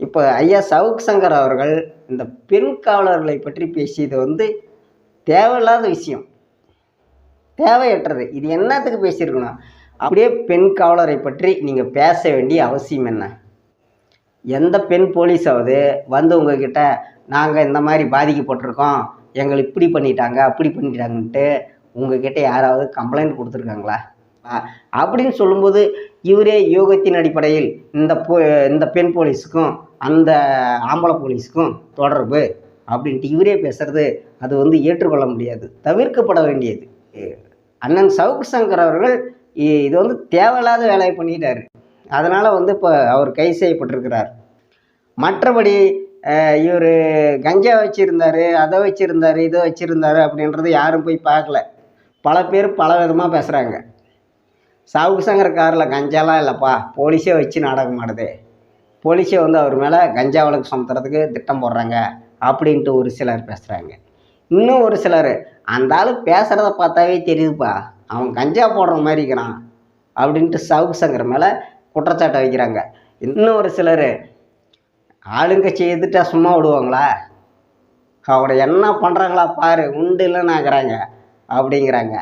இப்போ ஐயா சவுக் சங்கர் அவர்கள் இந்த பெண் காவலர்களை பற்றி பேசியது வந்து தேவையில்லாத விஷயம். தேவையற்றது. இது என்னத்துக்கு பேசியிருக்கணும்? அப்படியே பெண் காவலரை பற்றி நீங்கள் பேச வேண்டிய அவசியம் என்ன? எந்த பெண் போலீஸாவது வந்து உங்ககிட்ட நாங்கள் இந்த மாதிரி பாதிக்கப்பட்டிருக்கோம். எங்களை இப்படி பண்ணிட்டாங்க அப்படி பண்ணிட்டாங்கன்ட்டு உங்ககிட்ட யாராவது கம்ப்ளைண்ட் கொடுத்துருக்காங்களா? அப்படின்னு சொல்லும்போது இவரே யோகத்தின் அடிப்படையில் இந்த போ இந்த பெண் போலீஸுக்கும் அந்த ஆம்பளை போலீஸுக்கும் தொடர்பு அப்படின்ட்டு இவரே பேசுறது அது வந்து ஏற்றுக்கொள்ள முடியாது. தவிர்க்கப்பட வேண்டியது. அண்ணன் சவுக்கு சங்கர் அவர்கள் இ- இது வந்து தேவையில்லாத வேலையை பண்ணிட்டாரு. அதனால் வந்து இப்போ அவர் கைது செய்யப்பட்டிருக்கிறார். மற்றபடி இவர் கஞ்சா வச்சுருந்தாரு அதை வச்சுருந்தாரு இதை வச்சுருந்தாரு அப்படின்றது யாரும் போய் பார்க்கல. பல பேர் பல விதமாக பேசுகிறாங்க சாவுக்கு காரில் கஞ்சாலாம் இல்லைப்பா. போலீஸே வச்சு நாடகம் ஆடுது. போலீஸே வந்து அவர் மேலே கஞ்சா வழக்கு சுமத்துறதுக்கு திட்டம் போடுறாங்க அப்படின்ட்டு ஒரு சிலர் பேசுகிறாங்க இன்னும் ஒரு சிலர் அந்த ஆள் பேசுகிறத பார்த்தாவே தெரியுதுப்பா. அவன் கஞ்சா போடுற மாதிரி இருக்கிறான் அப்படின்ட்டு சவுக்கு சங்கர் மேலே குற்றச்சாட்டை வைக்கிறாங்க. இன்னும் ஒரு சிலர் ஆளுங்க செய்துட்டா சும்மா விடுவாங்களா? அவரை என்ன பண்ணுறாங்களா பாரு உண்டு இல்லைன்னாங்கிறாங்க அப்படிங்கிறாங்க.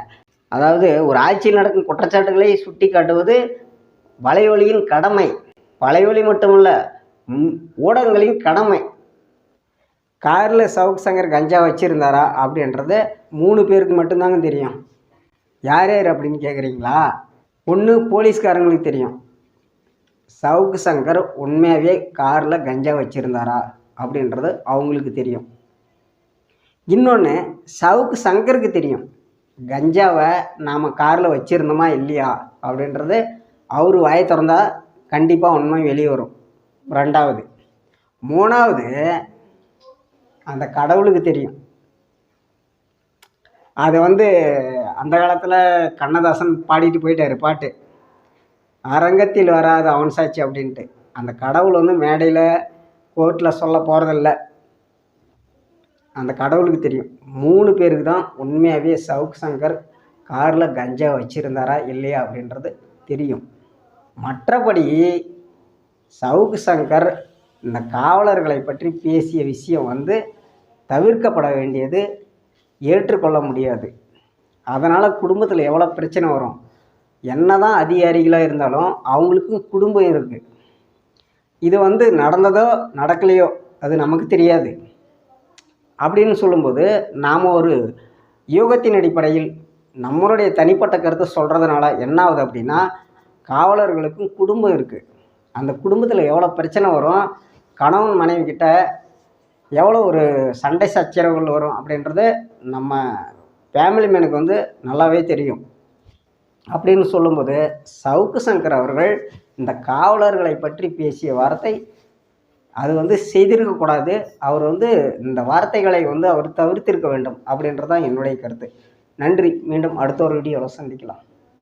அதாவது ஒரு ஆட்சியில் நடக்கும் குற்றச்சாட்டுகளை சுட்டி காட்டுவது வலையொலியின் கடமை. வலையொலி மட்டுமல்ல ஊடகங்களின் கடமை. காரில் சவுக் சங்கர் கஞ்சா வச்சுருந்தாரா அப்படின்றது மூணு பேருக்கு மட்டும்தாங்க தெரியும். யார் யார் அப்படின்னு கேட்குறீங்களா ஒன்று போலீஸ்காரங்களுக்கு தெரியும். சவுக்கு சங்கர் உண்மையாகவே காரில் கஞ்சா வச்சுருந்தாரா அப்படின்றது அவங்களுக்கு தெரியும். இன்னொன்று சவுக்கு சங்கருக்கு தெரியும். கஞ்சாவை நாம் காரில் வச்சுருந்தோமா இல்லையா அப்படின்றது அவர் வாயை திறந்தா கண்டிப்பாக உண்மை வெளியே வரும் ரெண்டாவது மூணாவது அந்த கடவுளுக்கு தெரியும். அதை வந்து அந்த காலத்தில் கண்ணதாசன் பாடிட்டு போயிட்டார் பாட்டு. அரங்கத்தில் வராது அவன் சாட்சி அப்படின்ட்டு. அந்த கடவுள் வந்து மேடையில் கோர்ட்டில் சொல்ல போகிறதில்ல அந்த கடவுளுக்கு தெரியும். மூணு பேருக்கு தான் உண்மையாகவே சவுக் சங்கர் காரில் கஞ்சா வச்சுருந்தாரா இல்லையா அப்படின்றது தெரியும். மற்றபடி சவுக்கு சங்கர் இந்த காவலர்களை பற்றி பேசிய விஷயம் வந்து தவிர்க்கப்பட வேண்டியது ஏற்றுக்கொள்ள முடியாது. அதனால் குடும்பத்தில் எவ்வளோ பிரச்சனை வரும்? என்ன தான் அதிகாரிகளாக இருந்தாலும் அவங்களுக்கும் குடும்பம் இருக்குது இது வந்து நடந்ததோ நடக்கலையோ அது நமக்கு தெரியாது. அப்படின்னு சொல்லும்போது நாம் ஒரு யூகத்தின் அடிப்படையில் நம்மளுடைய தனிப்பட்ட கருத்தை சொல்கிறதுனால என்ன ஆகுது அப்படின்னா காவலர்களுக்கும் குடும்பம் இருக்குது அந்த குடும்பத்தில் எவ்வளோ பிரச்சனை வரும் கணவன் மனைவி கிட்ட எவ்வளோ ஒரு சண்டை சச்சரவுகள் வரும் அப்படின்றது நம்ம ஃபேமிலி மேனுக்கு வந்து நல்லாவே தெரியும். அப்படின்னு சொல்லும்போது சவுக்கு சங்கர் அவர்கள் இந்த காவலர்களை பற்றி பேசிய வார்த்தை அது வந்து செய்திருக்கக்கூடாது அவர் வந்து இந்த வார்த்தைகளை வந்து அவர் தவிர்த்திருக்க வேண்டும் அப்படின்றது தான் என்னுடைய கருத்து. நன்றி. மீண்டும் அடுத்த ஒரு வீடியோவில் சந்திக்கலாம்.